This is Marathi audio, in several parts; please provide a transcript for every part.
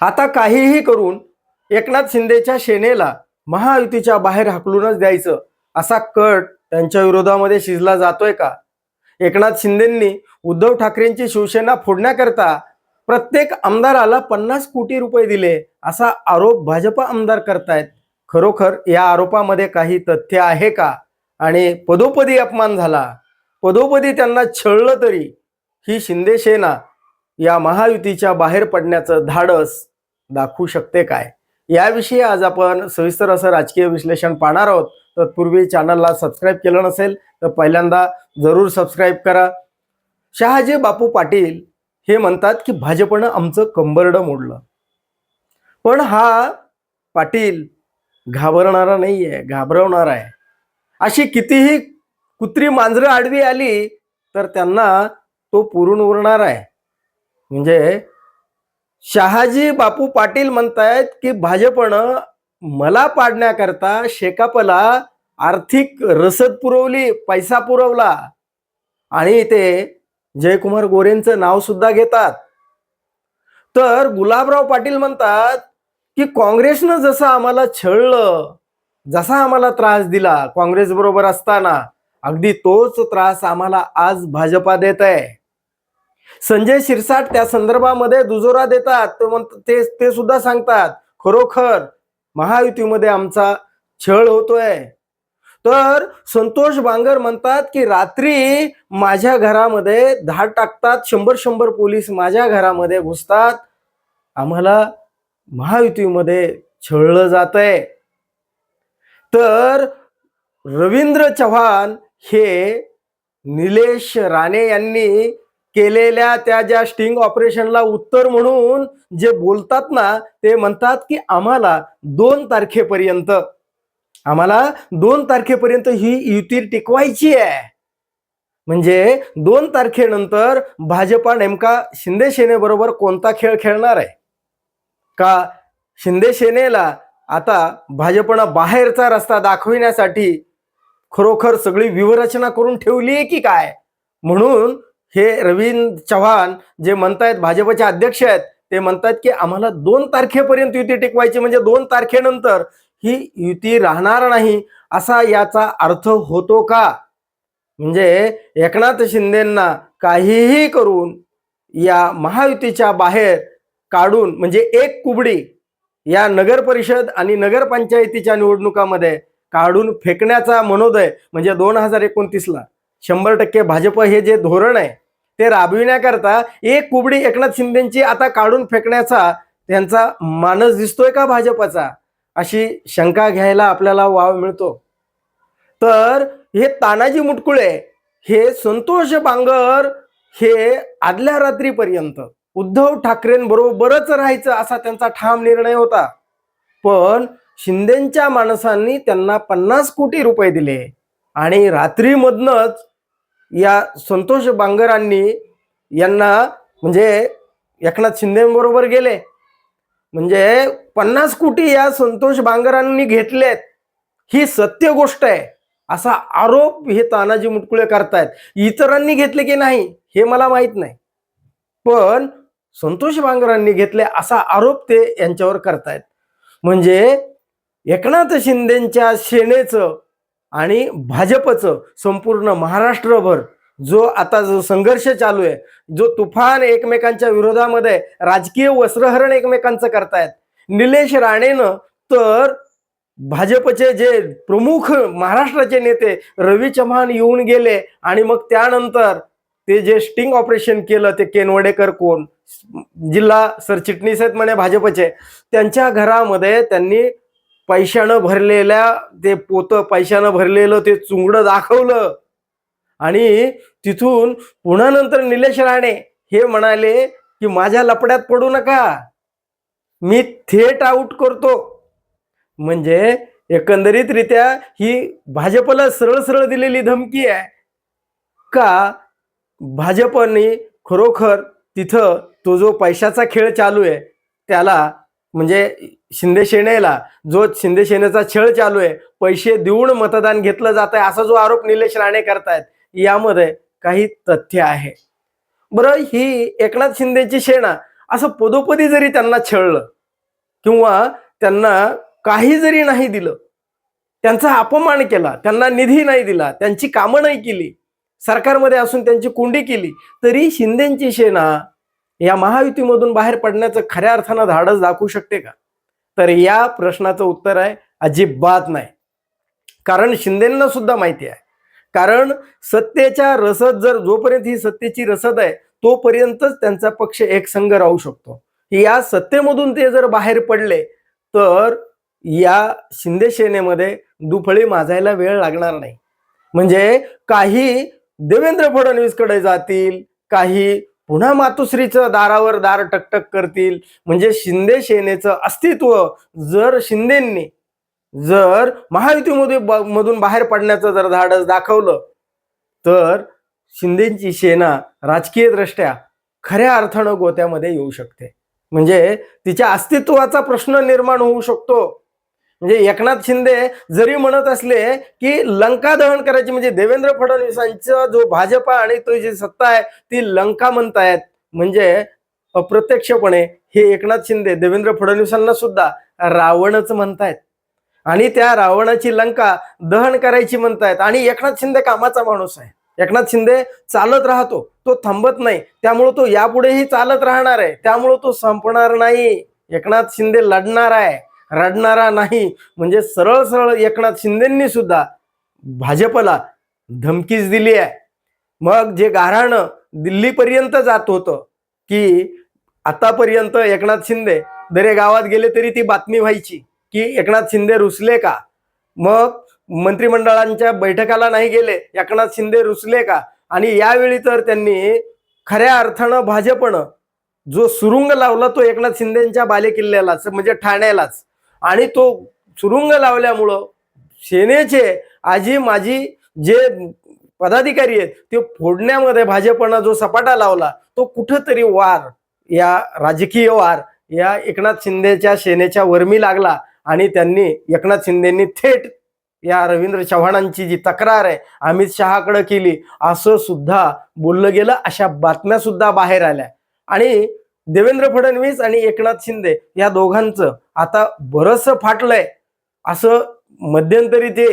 आता काहीही करून एकनाथ शिंदेच्या सेनेला महायुतीच्या बाहेर हाकलूनच द्यायचं असा कट त्यांच्या विरोधामध्ये शिजला जातोय का? एकनाथ शिंदेंनी उद्धव ठाकरेंची शिवसेना फोडण्याकरता प्रत्येक आमदाराला पन्नास कोटी रुपये दिले असा आरोप भाजप आमदार करतायत. खरोखर या आरोपामध्ये काही तथ्य आहे का? आणि पदोपदी अपमान झाला. पदोपदी त्यांना छळलं तरी ही शिंदे सेना या महायुतीच्या बाहेर पडण्याचं धाडस दाखवू शकते काय? याविषयी आज आपण सविस्तर असं राजकीय विश्लेषण पाहणार आहोत. तत्पूर्वी चॅनलला सबस्क्राईब केलं नसेल तर पहिल्यांदा जरूर सबस्क्राईब करा. शहाजी बापू पाटील हे म्हणतात की भाजपनं आमचं कंबरडं मोडलं. पण हा पाटील घाबरणारा नाही आहे घाबरवणारा आहे. अशी कितीही कुत्री मांजरं आडवी आली तर त्यांना तो पुरून उरणार आहे. म्हणजे शहाजी बापू पाटील म्हणतायत की भाजपनं मला पाडण्याकरता शेकापला आर्थिक रसद पुरवली पैसा पुरवला. आणि ते जयकुमार गोरेंचं नाव सुद्धा घेतात. तर गुलाबराव पाटील म्हणतात की काँग्रेसनं जसं आम्हाला छळलं जसा आम्हाला त्रास दिला काँग्रेस बरोबर असताना अगदी तोच त्रास आम्हाला आज भाजपा देत आहे संजय शिरसाट त्या संदर्भामध्ये दुजोरा देतात. ते म्हणत ते ते सुद्धा सांगतात खरोखर महायुतीमध्ये आमचा छळ होतोय. तर संतोष बांगर म्हणतात की रात्री माझ्या घरामध्ये धाड टाकतात शंभर शंभर पोलीस माझ्या घरामध्ये घुसतात. आम्हाला महायुतीमध्ये छळलं जात आहे तर रवींद्र चव्हाण हे निलेश राणे यांनी केलेल्या त्या ज्या स्टिंग ऑपरेशनला उत्तर म्हणून जे बोलतात ना ते म्हणतात की आम्हाला दोन तारखेपर्यंत आम्हाला दोन तारखेपर्यंत ही युती टिकवायची आहे. म्हणजे दोन तारखेनंतर भाजपा नेमका शिंदे सेनेबरोबर कोणता खेळ खेळणार आहे? का शिंदे सेनेला आता भाजपनं बाहेरचा रस्ता दाखविण्यासाठी खरोखर सगळी व्यूहरचना करून ठेवली आहे की काय? म्हणून हे रवींद्र चव्हाण जे म्हणतायत भाजपचे अध्यक्ष आहेत ते म्हणतात की आम्हाला दोन तारखेपर्यंत युती टिकवायची म्हणजे दोन तारखेनंतर ही युती राहणार नाही असा याचा अर्थ होतो का? म्हणजे एकनाथ शिंदेंना काहीही करून या महायुतीच्या बाहेर काढून म्हणजे एक कुबडी या नगर परिषद आणि नगरपंचायतीच्या निवडणुकामध्ये काढून फेकण्याचा मनोदय म्हणजे दोन हजार एकोणतीसला. शंभर टक्के भाजप हे जे धोरण आहे ते राबविण्याकरता एक कुबडी एकनाथ शिंदेची आता काढून फेकण्याचा त्यांचा मानस दिसतोय का भाजपचा? अशी शंका घ्यायला आपल्याला वाव मिळतो. तर हे तानाजी मुटकुळे हे संतोष बांगर हे आदल्या रात्रीपर्यंत उद्धव ठाकरेंबरोबरच राहायचं असा त्यांचा ठाम निर्णय होता. पण शिंदेच्या माणसांनी त्यांना पन्नास कोटी रुपये दिले. आणि रात्रीमधनच या संतोष बांगरांनी यांना म्हणजे एकनाथ शिंदेबरोबर गेले. म्हणजे पन्नास कोटी या संतोष बांगरांनी घेतलेत. ही सत्य गोष्ट आहे. असा आरोप हे तानाजी मुटकुळे करतायत. इतरांनी घेतले की नाही हे मला माहीत नाही. पण संतोष बांगरांनी घेतले असा आरोप ते यांच्यावर करतायत. म्हणजे एकनाथ शिंदेच्या सेनेचं आणि भाजपचं संपूर्ण महाराष्ट्रभर जो आता जो संघर्ष चालू आहे जो तुफान एकमेकांच्या विरोधामध्ये राजकीय वस्त्रहरण एकमेकांचं करतायत निलेश राणेनं तर भाजपचे जे प्रमुख महाराष्ट्राचे नेते रवी चव्हाण येऊन गेले आणि मग त्यानंतर ते जे स्टिंग ऑपरेशन केलं ते केनवडेकर कोण जिल्हा सरचिटणीस आहेत म्हणे भाजपचे त्यांच्या घरामध्ये त्यांनी पैशानं भरलेल्या ते पोतं पैशानं भरलेलं ते चुंगडं दाखवलं. आणि तिथून पुन्हा नंतर निलेश राणे हे म्हणाले की माझ्या लपड्यात पडू नका. मी थेट आऊट करतो. म्हणजे एकंदरीतरित्या ही भाजपला सरळ सरळ दिलेली धमकी आहे. का? भाजपने खरोखर तिथं तो जो पैशाचा खेळ चालू आहे त्याला म्हणजे शिंदे सेनेला जो शिंदे सेनेचा छळ चालू आहे पैसे देऊन मतदान घेतलं जात आहे असा जो आरोप निलेश राणे करतायत यामध्ये काही तथ्य आहे. बरं ही एकनाथ शिंदेची सेना असं पदोपदी जरी त्यांना छळलं किंवा त्यांना काही जरी नाही दिलं त्यांचा अपमान केला त्यांना निधी नाही दिला त्यांची कामं नाही केली सरकारमध्ये असून त्यांची कोंडी केली तरी शिंदेची सेना या महायुतीमधून बाहेर पडण्याचं खऱ्या अर्थानं धाडस दाखवू शकते का? तर या प्रश्नाचं उत्तर आहे अजिबात नाही. कारण शिंदेंना सुद्धा माहिती आहे. कारण सत्तेच्या रसद जर जोपर्यंत ही सत्तेची रसद आहे तोपर्यंतच त्यांचा पक्ष एकसंघ राहू शकतो. या सत्तेमधून ते जर बाहेर पडले तर या शिंदे सेनेमध्ये दुफळी माजायला वेळ लागणार नाही. म्हणजे काही देवेंद्र फडणवीसकडे जातील काही पुन्हा मातुश्रीचं दारावर दार टकटक करतील. म्हणजे शिंदे सेनेचं अस्तित्व जर शिंदेंनी जर महायुतीमध्ये ब- मधून बाहेर पडण्याचं जर धाडस दाखवलं तर शिंदेची सेना राजकीय दृष्ट्या खऱ्या अर्थानं गोत्यामध्ये येऊ शकते. म्हणजे तिच्या अस्तित्वाचा प्रश्न निर्माण होऊ शकतो. म्हणजे एकनाथ शिंदे जरी म्हणत असले की लंका दहन करायची म्हणजे देवेंद्र फडणवीसांचा जो भाजपा आणि तो जी सत्ता आहे ती लंका म्हणतायत. म्हणजे अप्रत्यक्षपणे हे एकनाथ शिंदे देवेंद्र फडणवीसांना सुद्धा रावणच म्हणतायत. आणि त्या रावणाची लंका दहन करायची म्हणतायत. आणि एकनाथ शिंदे कामाचा माणूस आहे. एकनाथ शिंदे चालत राहतो. तो थांबत नाही. त्यामुळे तो यापुढेही चालत राहणार आहे. त्यामुळे तो संपणार नाही. एकनाथ शिंदे लढणार आहे. रडणारा नाही म्हणजे सरळ सरळ एकनाथ शिंदेंनी सुद्धा भाजपला धमकीच दिली आहे. मग जे गाऱ्हाणं दिल्लीपर्यंत जात होतं की आतापर्यंत एकनाथ शिंदे दरे गावात गेले तरी ती बातमी व्हायची की एकनाथ शिंदे रुसले का? मग मंत्रिमंडळांच्या बैठकाला नाही गेले एकनाथ शिंदे रुसले का? आणि यावेळी तर त्यांनी खऱ्या अर्थानं भाजपनं जो सुरुंग लावला तो एकनाथ शिंदेच्या बालेकिल्ल्यालाच म्हणजे ठाण्यालाच. आणि तो सुरुंग लावल्यामुळं सेनेचे आजी माझी जे पदाधिकारी आहेत ते फोडण्यामध्ये भाजपनं जो सपाटा लावला तो कुठंतरी वार या राजकीय वार या एकनाथ शिंदेच्या सेनेच्या वर्मी लागला आणि त्यांनी एकनाथ शिंदेंनी थेट या रवींद्र चव्हाणांची जी तक्रार आहे अमित शहाकडे केली असं सुद्धा बोललं गेलं अशा बातम्या सुद्धा बाहेर आल्या. आणि देवेंद्र फडणवीस आणि एकनाथ शिंदे या दोघांचं आता बरस फाटलंय. असं मध्यंतरी ते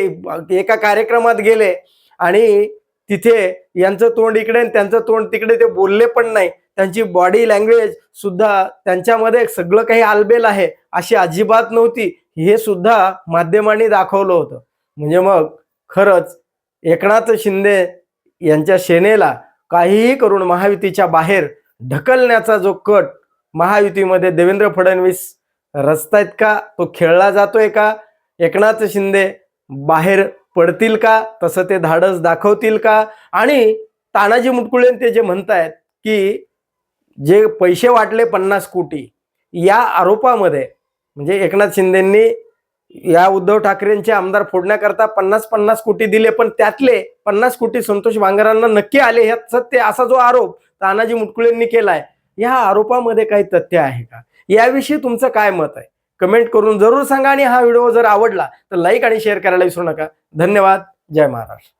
एका कार्यक्रमात गेले आणि तिथे यांचं तोंड इकडे आणि त्यांचं तोंड तिकडे ते बोलले पण नाही. त्यांची बॉडी लँग्वेज सुद्धा त्यांच्यामध्ये सगळं काही आलबेल आहे अशी अजिबात नव्हती. हे सुद्धा माध्यमांनी दाखवलं होतं. म्हणजे मग खरंच एकनाथ शिंदे यांच्या सेनेला काहीही करून महायुतीच्या बाहेर ढकलण्याचा जो कट महायुतीमध्ये देवेंद्र फडणवीस रचतायत का? तो खेळला जातोय का? एकनाथ शिंदे बाहेर पडतील का? तसं ते धाडस दाखवतील का? आणि तानाजी मुटकुळे ते जे म्हणतायत की जे पैसे वाटले पन्नास कोटी या आरोपामध्ये म्हणजे एकनाथ शिंदेंनी या उद्धव ठाकरेंचे आमदार फोडण्याकरता पन्नास पन्नास कोटी दिले पण त्यातले पन्नास कोटी संतोष बांगरांना नक्की आले ह्यात सत्य असा जो आरोप तानाजी मुटकुळेंनी केलाय या आरोपामध्ये काही तथ्य आहे का? याविषयी तुमचं काय मत आहे? कमेंट करून जरूर सांगा आणि हा व्हिडिओ जर आवडला तर लाईक आणि शेअर करायला विसरू नका. धन्यवाद. जय महाराष्ट्र.